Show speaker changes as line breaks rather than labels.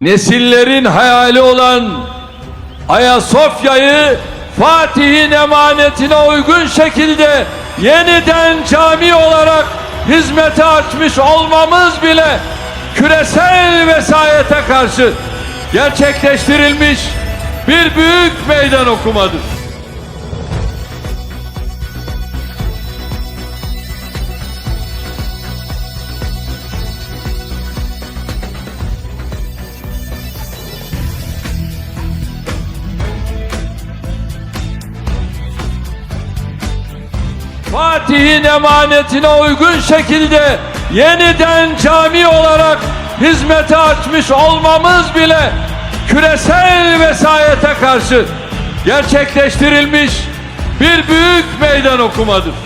Nesillerin hayali olan Ayasofya'yı Fatih'in emanetine uygun şekilde yeniden cami olarak hizmete açmış olmamız bile küresel vesayete karşı gerçekleştirilmiş bir büyük meydan okumadır. Fatih'in emanetine uygun şekilde yeniden cami olarak hizmete açmış olmamız bile küresel vesayete karşı gerçekleştirilmiş bir büyük meydan okumadır.